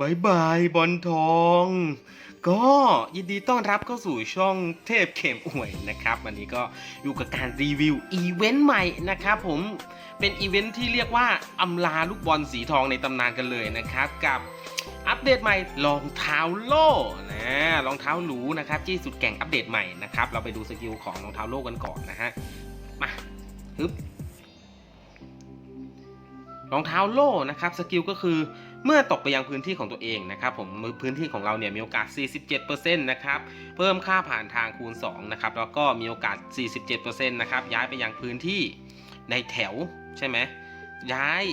บายบายบอลทอง ก็ยินดีต้อนรับเข้าสู่ช่องเทพเข็มอวยนะครับวันนี้ก็อยู่กับการรีวิวอีเวนต์ใหม่นะครับผมเป็นอีเวนต์ที่เรียกว่าอำลาลูกบอลสีทองในตำนานกันเลยนะครับ กับอัปเดตใหม่รองเท้าโล่นะรองเท้าหรูนะครับที่สุดแก่งอัปเดตใหม่นะครับเราไปดูสกิลของรองเท้าโล่กันก่อนนะฮะมาฮึบรองเท้าโล่นะครับสกิลก็คือ เมื่อตกไปยังพื้นที่ของตัวเองนะครับผมพื้นที่ของเราเนี่ยมีโอกาส 47%นะครับเพิ่มค่าผ่านทางคูณ2นะครับแล้วก็มีโอกาส 47%นะครับย้ายไปยังพื้นที่ในแถวใช่ไหมย้าย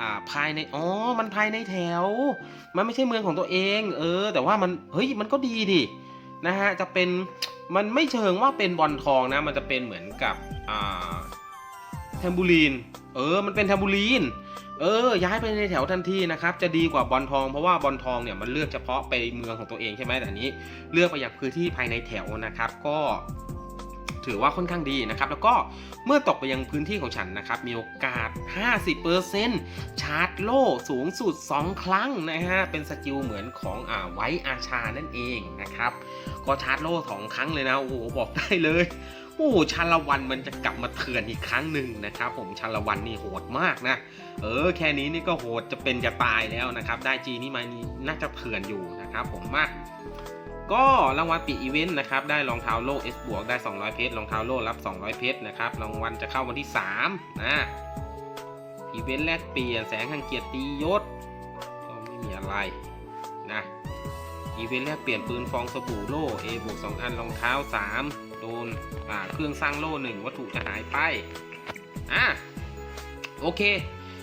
อ่าภายในอ๋อมันภายในแถว มันไม่ใช่เมืองของตัวเอง เออ แต่ว่ามันเฮ้ยมันก็ดีดินะฮะจะเป็นมันไม่เชิงว่าเป็นบอลทองนะ มันจะเป็นเหมือนกับอ่า แทมบูลีน เออ มันเป็นแทมบูลีน เออ ย้ายไปในแถวทันทีนะครับ จะดีกว่าบอลทอง เพราะว่าบอลทองเนี่ยมันเลือกเฉพาะไปเมืองของตัวเองใช่ไหมแต่อันนี้ เลือกไปอย่างพื้นที่ภายในแถวนะครับ ก็ถือว่าค่อนข้างดีนะครับ แล้วก็เมื่อตกไปยังพื้นที่ของฉันนะครับ มีโอกาส 50%ชาร์จโล่สูงสุด 2 ครั้งนะฮะ เป็นสกิลเหมือนของอ่าไว้อาชานั่นเองนะครับ ก็ชาร์จโล่สองครั้งเลยนะ โอ้โห บอกได้เลย โอ้ชาละวันมันจะกลับมาเถื่อนอีกครั้งหนึ่งนะครับผมชาละวันนี่โหดมากนะ เออแค่นี้นี่ก็โหดจะเป็นจะตายแล้วนะครับได้จีนี่มานี่น่าจะเถื่อนอยู่นะครับผมมากก็รางวัลปีอีเวนต์นะครับได้รองเท้าโล่ S บวกได้ 200 เพชรรองเท้าโล่รับ 200 เพชรนะครับรางวัลจะเข้าวันที่ 3 นะอีเวนต์แลกเปลี่ยนแสงแห่งเกียรติยศก็ไม่มีอะไรนะอีเวนต์แลกเปลี่ยนปืนฟองสบู่โล่ A บวก2อันรองเท้า 3 โดนอ่าเครื่องสร้างโล่หนึ่งวัตถุจะหายไปอะโอเค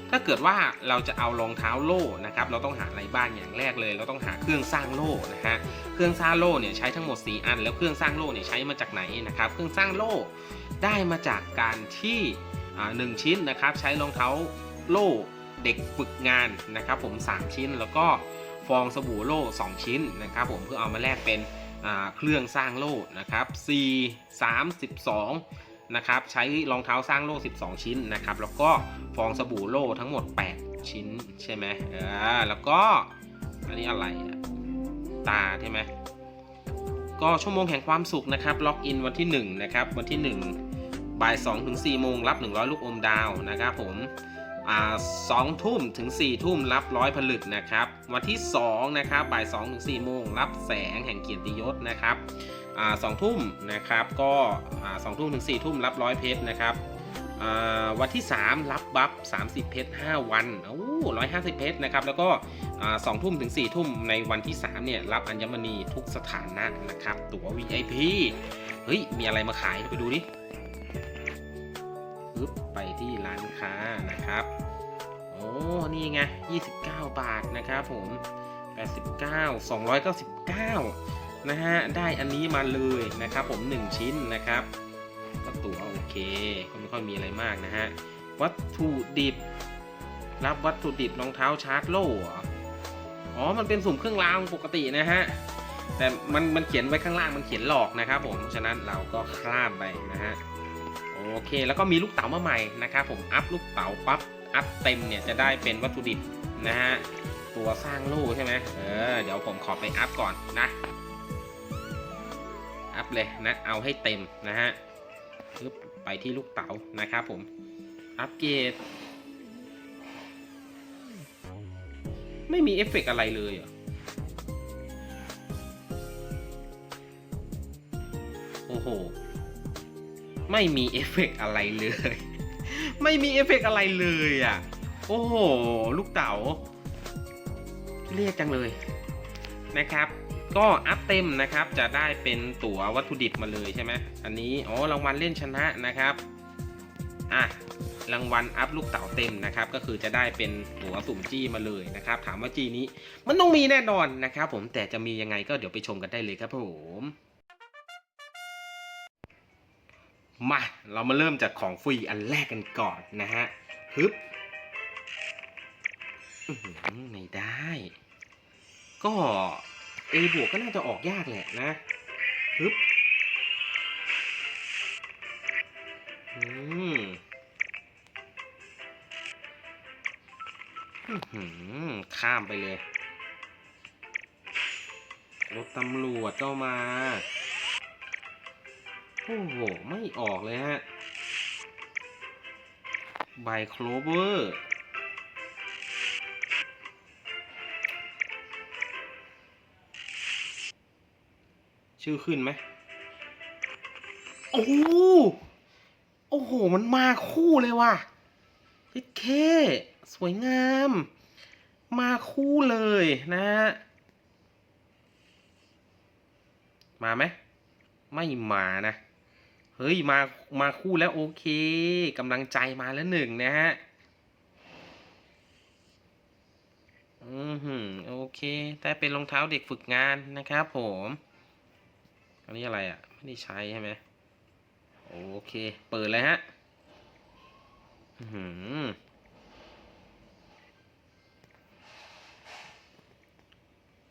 ถ้าเกิดว่าเราจะเอารองเท้าโล่นะครับ เราต้องหาอะไรบ้างอย่างแรกเลย เราต้องหาเครื่องสร้างโล่นะฮะเครื่องสร้างโล่เนี่ยใช้ทั้งหมด 4 อัน แล้วเครื่องสร้างโล่เนี่ยใช้มาจากไหนนะครับ เครื่องสร้างโล่ได้มาจากการที่หนึ่งชิ้นนะครับ ใช้รองเท้าโล่เด็กฝึกงานนะครับ ผม 3 ชิ้นแล้วก็ฟองสบู่โล่2ชิ้นนะครับ ผมเพื่อเอามาแลกเป็น เครื่องสร้างโล่นะครับ4 3 2นะครับใช้รองเท้าสร้างโล่ 12 ชิ้นนะครับ แล้วก็ฟองสบู่โล่ทั้งหมด 8 ชิ้นใช่ไหมเออแล้วก็อันนี้อะไรตาใช่ไหมก็ชั่วโมงแห่งความสุขนะครับล็อกอินวันที่1นะครับวันที่1บ่าย2ถึง4โมงรับ 100 ลูกอมดาวนะครับผม สองทุ่มถึง4ทุ่มรับร้อยผลึกนะครับ วันที่ 2 นะครับบ่าย2ถึง4โมงรับแสงแห่งเกียรติยศนะครับอสองทุ่มนะครับก็อสองทุ่มถึง4ทุ่มรับร้อยเพชรนะครับวันที่ 3 รับบัฟ30 เพชร 5 วันโอ้ร้อยห้าสิบเพชรนะครับ แล้วก็สองทุ่มถึง4ี่ทุ่มในวันที่ 3 เนี่ย รับอัญมณีทุกสถานะนะครับ ตั๋ว VIP เฮ้ย มีอะไรมาขายไปดูดิ ปึ๊บไปที่ร้านค้านะครับโอ้นี่ไง29 บาทนะครับผม 89 299 นะฮะ ได้อันนี้มาเลยนะครับผม 1 ชิ้นนะครับก็ตั๋วโอเค ก็ไม่ค่อยมีอะไรมากนะฮะ วัตถุดิบ รับวัตถุดิบรองเท้าชาร์จโล่ออ๋อ มันเป็นสุ่มเครื่องรางปกตินะฮะ แต่มันมันเขียนไว้ข้างล่างมันเขียนหลอกนะครับผม ฉะนั้นเราก็ข้ามไปนะฮะ โอเค แล้วก็มีลูกเต๋ามาใหม่นะครับผมอัพลูกเต๋าปั๊บอัพเต็มเนี่ยจะได้เป็นวัตถุดิบนะฮะตัวสร้างลูกใช่ไหมเออเดี๋ยวผมขอไปอัพก่อนนะอัพเลยนะเอาให้เต็มนะฮะปึ๊บไปที่ลูกเต๋านะครับผมอัปเกรดไม่มีเอฟเฟกต์อะไรเลยเหรอโอ้โห ไม่มีเอฟเฟกต์อะไรเลย ไม่มีเอฟเฟกต์อะไรเลยอะ โอ้โห ลูกเต๋าเรียกจังเลยนะครับ ก็อัพเต็มนะครับจะได้เป็นตั๋ววัตถุดิบมาเลยใช่ไหมอันนี้อ๋อรางวัลเล่นชนะนะครับอะรางวัลอัพลูกเต๋าเต็มนะครับ ก็คือจะได้เป็นตั๋วสุ่มจี้มาเลยนะครับ ถามว่าจี้นี้ มันต้องมีแน่นอนนะครับ ผมแต่จะมียังไงก็เดี๋ยวไปชมกันได้เลยครับผม มาเรามาเริ่มจากของฟรีอันแรกกันก่อนนะฮะฮึบไม่ได้ ก็ A บวกก็น่าจะออกยากแหละนะฮึบอืมข้ามไปเลย รถตำรวจก็มา โอ้โห ไม่ออกเลยฮะใบโคลเวอร์ชื่อขึ้นไหมโอ้โหโอ้โห มันมาคู่เลยว่ะเฮ้ยเค สวยงาม มาคู่เลยนะฮะมาไหม ไม่มานะ เฮ้ยมามาคู่แล้วโอเคกำลังใจมาแล้วหนึ่งนะฮะอือหือโอเคแต่เป็นรองเท้าเด็กฝึกงานนะครับผมอันนี้อะไรอะ ไม่ได้ใช้ใช่ไหมโอเค เปิดเลยฮะอื้อหือ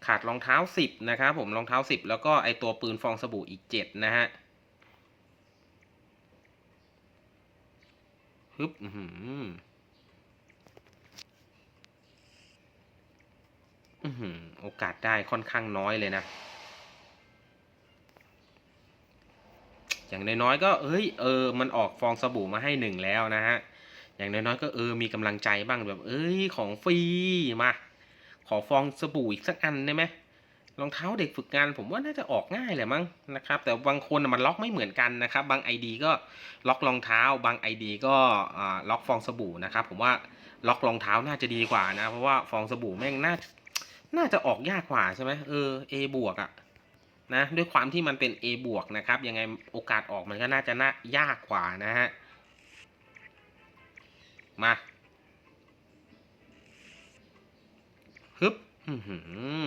ขาดรองเท้าสิบนะครับผมรองเท้าสิบแล้วก็ไอตัวปืนฟองสบู่อีกเจ็ดนะฮะ ฮึบอื้อหืออื้อหือโอกาสได้ค่อนข้างน้อยเลยนะ อย่างน้อยๆก็ เอ้ย เออ มันออกฟองสบู่มาให้หนึ่งแล้วนะฮะ อย่างน้อยๆก็เออ มีกำลังใจบ้างแบบ เอ้ย ของฟรี มา ขอฟองสบู่อีกสักอันได้ไหม รองเท้าเด็กฝึกงานผมว่าน่าจะออกง่ายแหละมั้งนะครับ แต่บางคนมันล็อกไม่เหมือนกันนะครับ บาง ID ก็ล็อกรองเท้า บาง ID ก็ล็อกฟองสบู่นะครับ ผมว่าล็อกรองเท้าน่าจะดีกว่านะ เพราะว่าฟองสบู่แม่งน่าน่าจะออกยากกว่าใช่ไหมเออ A บวกอะนะด้วยความที่มันเป็น A บวกนะครับ ยังไงโอกาสออกมันก็น่าจะน่ายากกว่านะฮะมาฮึบอือหือ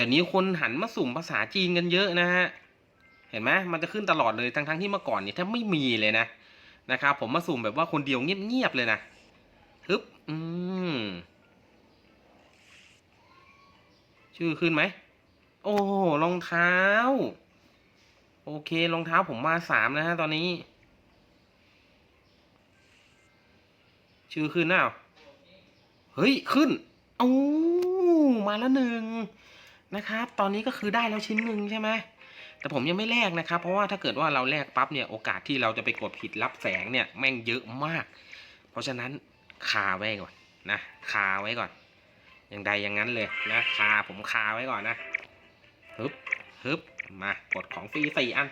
ดี๋ยวนี้คนหันมาสุ่มภาษาจีนกันเยอะนะฮะ เห็นไหมมันจะขึ้นตลอดเลยทั้งๆที่เมื่อก่อนเนี่ยแทบไม่มีเลยนะนะครับผมมาสุ่มแบบว่าคนเดียวเงียบๆเลยนะฮึบอืมชื่อขึ้นไหม โอ้รองเท้า โอเครองเท้าผมมาสามนะฮะตอนนี้ ชื่อขึ้นน่าเฮ้ย ขึ้นโอ้มาแล้วหนึ่ง นะครับ ตอนนี้ก็คือได้แล้วชิ้นหนึ่งใช่ไหมแต่ผมยังไม่แลกนะครับ เพราะว่าถ้าเกิดว่าเราแลกปั๊บเนี่ยโอกาสที่เราจะไปกดผิดรับแสงเนี่ยแม่งเยอะมาก เพราะฉะนั้นคาไว้ก่อนนะคาไว้ก่อน อย่างใดอย่างนั้นเลยนะคาผมคาไว้ก่อนนะฮึบฮึบมากดของฟรีสี่อัน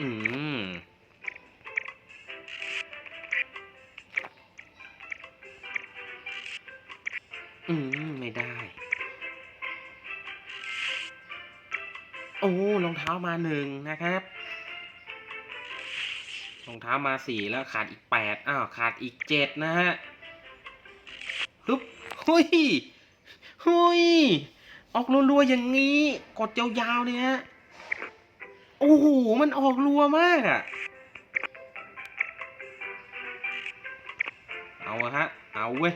อืม อืม ไม่ได้ โอ้รองเท้ามาหนึ่งนะครับรองเท้ามาสี่แล้วขาดอีกแปดอ้าวขาดอีกเจ็ดนะฮะฮึบหุยหุยออกรัวๆอย่างนี้ กดยาวๆเนี่ยโอ้โห มันออกรัวมากอะเอาฮะ เอาเว้ย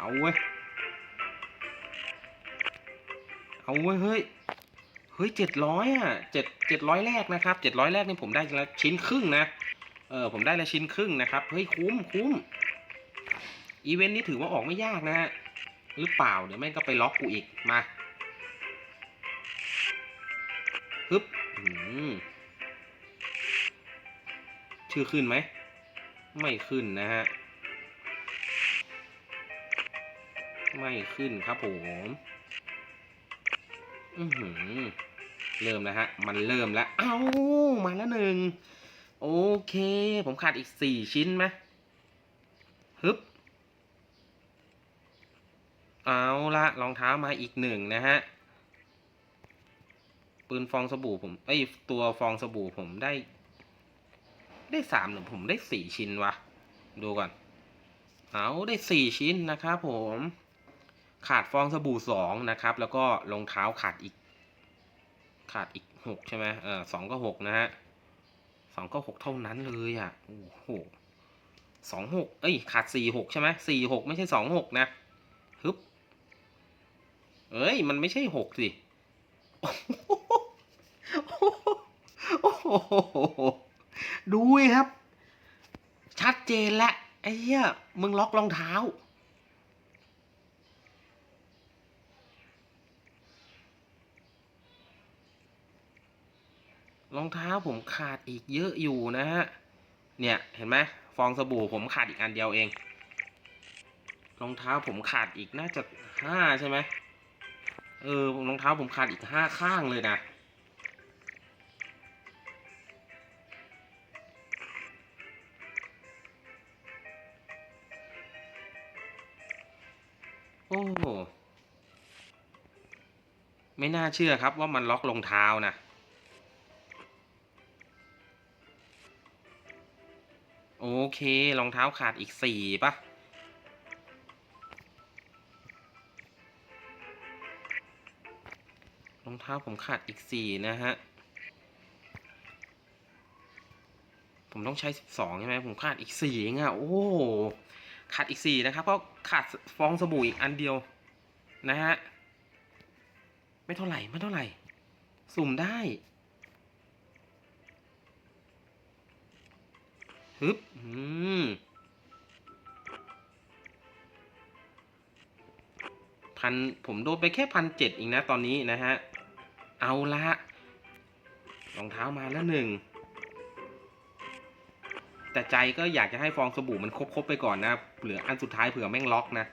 เอาเว้ย เอาเว้ยเฮ้ย เฮ้ยเจ็ดร้อยอะเจ็ดเจ็ดร้อยแรกนะครับเจ็ดร้อยแรกนี่ผมได้ละชิ้นครึ่งนะ เออผมได้ละชิ้นครึ่งนะครับ เฮ้ยคุ้มคุ้มอีเวนต์นี้ถือว่าออกไม่ยากนะฮะ หรือเปล่าเดี๋ยวแม่งก็ไปล็อกกูอีก มาฮึบอืมชื่อขึ้นไหม ไม่ขึ้นนะฮะ ไม่ขึ้นครับผมอือหือเริ่มแล้วฮะ มันเริ่มแล้ว เอ้า มาแล้วหนึ่ง โอเค ผมขาดอีกสี่ชิ้นไหมฮึบ เอาละรองเท้ามาอีกหนึ่งนะฮะ ปืนฟองสบู่ผมไอยตัวฟองสบู่ผมได้ ได้สามหรือผมได้สี่ชิ้นวะ ดูก่อน เอาได้สี่ชิ้นนะครับผม ขาดฟองสบู่สองนะครับ แล้วก็รองเท้าขาดอีก ขาดอีกหกใช่ไหมเออสองก็หกนะฮะสองก็หกเท่านั้นเลยอะ โอ้โหสองหกเอ้ย ขาดสี่หกใช่ไหมสี่หกไม่ใช่สองหกนะฮึบ เอ้ย มันไม่ใช่หกสิโอ้โหดูดิครับ ชัดเจนละไอ้เหี้ย มึงล็อกรองเท้า รองเท้าผมขาดอีกเยอะอยู่นะฮะ เนี่ยเห็นไหมฟองสบู่ผมขาดอีกอันเดียวเอง รองเท้าผมขาดอีกน่าจะห้าใช่ไหมเออรองเท้าผมขาดอีกห้าข้างเลยนะ โอ้โหไม่น่าเชื่อครับว่ามันล็อกรองเท้านะ โอเค รองเท้าขาดอีกสี่ปะรองเท้าผมขาดอีกสี่นะฮะ ผมต้องใช้สิบสองใช่ไหมผมขาดอีกสี่เองอะโอ้ ขาดอีกสี่นะครับ ก็ขาดฟองสบู่อีกอันเดียวนะฮะ ไม่เท่าไหร่ ไม่เท่าไหร่ สุ่มได้ ฮึบอืมพันผมโดนไปแค่พันเจ็ดเองนะตอนนี้นะฮะ เอาละรองเท้ามาแล้วหนึ่ง แต่ใจก็อยากจะให้ฟองสบู่มันครบๆไปก่อนนะ เหลืออันสุดท้ายเผื่อแม่งล็อกนะ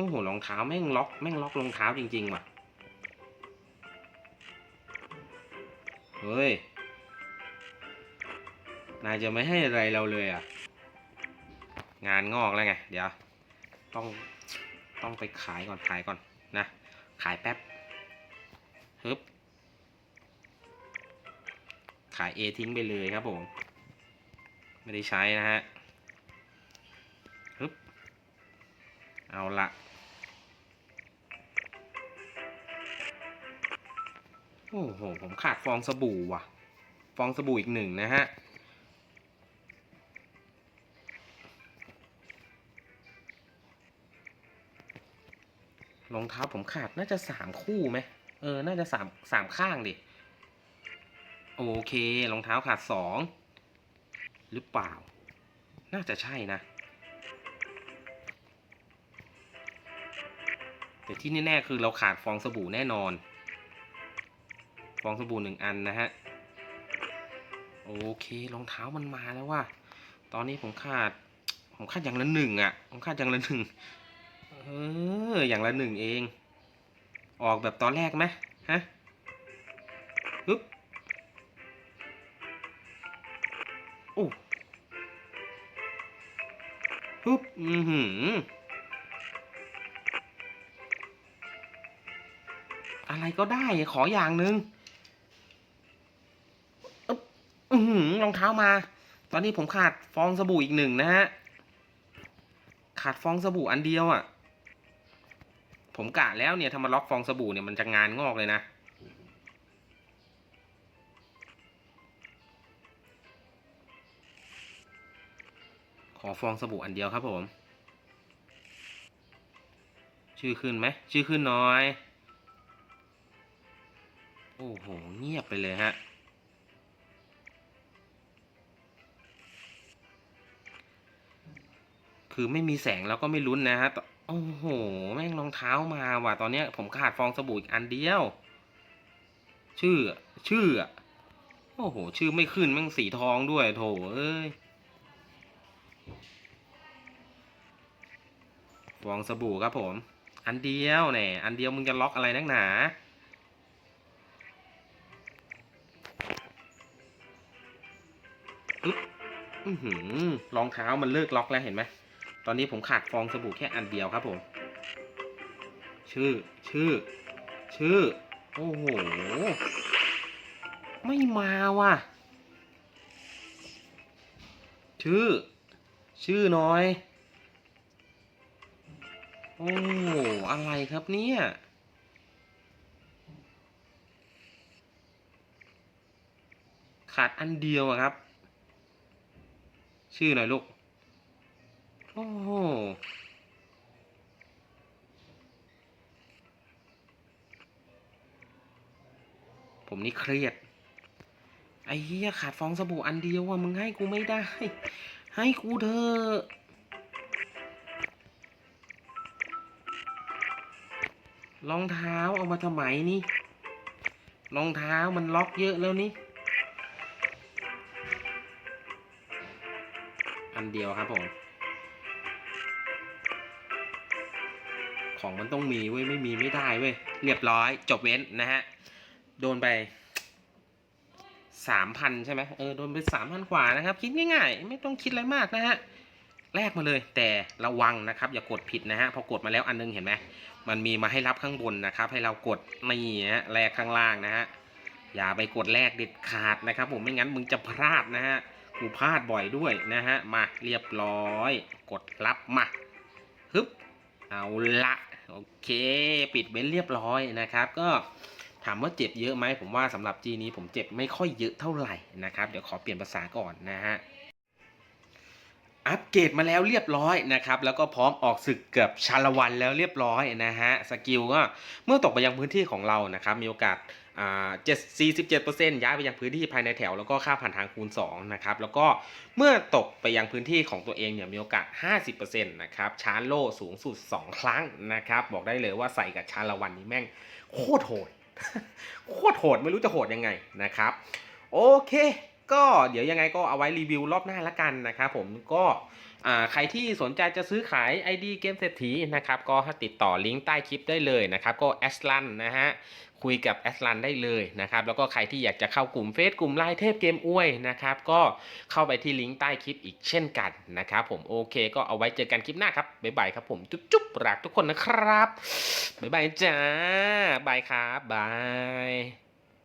โอ้โหรองเท้าแม่งล็อกแม่งล็อกรองเท้าจริงๆว่ะ เฮ้ย นายจะไม่ให้อะไรเราเลยอะ งานงอกแล้วไง เดี๋ยว ต้องต้องไปขายก่อนขายก่อนนะ ขายแป๊บฮึบขาย A ทิ้งไปเลยครับผม ไม่ได้ใช้นะฮะฮึบเอาละ โอ้โห ผมขาดฟองสบู่ว่ะ ฟองสบู่อีกหนึ่งนะฮะ รองเท้าผมขาดน่าจะสามคู่ไหม เออ น่าจะสามสามข้างดิ โอเค รองเท้าขาดสอง หรือเปล่า น่าจะใช่นะ แต่ที่แน่ๆคือเราขาดฟองสบู่แน่นอน ฟองสบู่หนึ่งอันนะฮะ โอเครองเท้ามันมาแล้วว่าตอนนี้ผมขาด ผมขาดอย่างละหนึ่งอะ ผมขาดอย่างละหนึ่งเอออย่างละหนึ่งเอง ออกแบบตอนแรกไหมฮะฮึบโอ้ฮึบอือหืออะไรก็ได้ขออย่างหนึ่ง อืออรองเท้ามา ตอนนี้ผมขาดฟองสบู่อีกหนึ่งนะฮะ ขาดฟองสบู่อันเดียวอะ่ะ ผมกะแล้วเนี่ยถ้ามาล็อกฟองสบู่เนี่ยมันจะงานงอกเลยนะขอฟองสบู่อันเดียวครับผม ชื่อขึ้นไหม ชื่อขึ้นน้อย โอ้โห เงียบไปเลยฮะ คือไม่มีแสงแล้วก็ไม่ลุ้นนะฮะโอ้โห แม่งรองเท้ามาว่ะ ตอนเนี้ยผมขาดฟองสบู่อีกอันเดียว ชื่อ ชื่อ โอ้โห ชื่อไม่ขึ้นแม่งสีทองด้วยโถเอ้ย ฟองสบู่ครับผม อันเดียวแน่อันเดียวมึงจะล็อกอะไรนักหนาอึ๊บอือหือรองเท้ามันเลิกล็อกแล้วเห็นไหม ตอนนี้ผมขาดฟองสบู่แค่อันเดียวครับผม ชื่อ ชื่อ ชื่อ โอ้โห ไม่มาว่ะ ชื่อ ชื่อน้อย โอ้อะไรครับเนี่ยขาดอันเดียวครับ ชื่อหน่อยลูก โอ้โหผมนี่เครียด ไอ้เหี้ยขาดฟองสบู่อันเดียวว่ะมึงให้กูไม่ได้ ให้กูเถอะรองเท้าเอามาทำไมนี่รองเท้ามันล็อกเยอะแล้วนี่ อันเดียวครับผม ของมันต้องมีเว้ยไม่มีไม่ได้เว้ยเรียบร้อย จบเว้นนะฮะโดนไปสามพันใช่ไหมเออโดนไปสามพันกว่านะครับ คิดง่ายๆ ไม่ต้องคิดอะไรมากนะฮะแลกมาเลยแต่ระวังนะครับ อย่ากดผิดนะฮะพอกดมาแล้วอันนึงเห็นไหมมันมีมาให้รับข้างบนนะครับ ให้เรากดนี่ฮะแลกข้างล่างนะฮะอย่าไปกดแลกเด็ดขาดนะครับ ผมไม่งั้นมึงจะพลาดนะฮะกูพลาดบ่อยด้วยนะฮะมาเรียบร้อย กดรับมาฮึบเอาละ โอเค ปิดเบ้นเรียบร้อยนะครับ ก็ถามว่าเจ็บเยอะไหมผมว่าสำหรับจีนี้ผมเจ็บไม่ค่อยเยอะเท่าไหร่นะครับ เดี๋ยวขอเปลี่ยนภาษาก่อนนะฮะอัปเกรดมาแล้วเรียบร้อยนะครับ แล้วก็พร้อมออกศึกเกือบชาละวันแล้วเรียบร้อยนะฮะสกิลก็เมื่อตกไปยังพื้นที่ของเรานะครับ มีโอกาส เจ็ดสี่สิบเจ็ดเปอร์เซ็นต์ย้ายไปยังพื้นที่ภายในแถว แล้วก็ค่าผ่านทางคูณ2นะครับแล้วก็เมื่อตกไปยังพื้นที่ของตัวเองเนี่ยมีโอกาส 50%นะครับชาร์โล่สูงสุด 2 ครั้งนะครับบอกได้เลยว่าใส่กับชาละวันนี้แม่งโคตรโหดโคตรโหดไม่รู้จะโหดยังไงนะครับโอเค ก็เดี๋ยวยังไงก็เอาไว้รีวิวรอบหน้าละกันนะครับผมก็ ใครที่สนใจจะซื้อขาย ID เกมเศรษฐีนะครับก็ติดต่อลิงก์ใต้คลิปได้เลยนะครับก็แอสลันนะฮะคุยกับแอสลันได้เลยนะครับแล้วก็ใครที่อยากจะเข้ากลุ่มเฟซกลุ่มไลน์เทพเกมอวยนะครับก็เข้าไปที่ลิงก์ใต้คลิปอีกเช่นกันนะครับผมโอเคก็เอาไว้เจอกันคลิปหน้าครับบ๊ายบายครับผมจุ๊บจุ๊บรักทุกคนนะครับบ๊ายบายจ้าบายครับบาย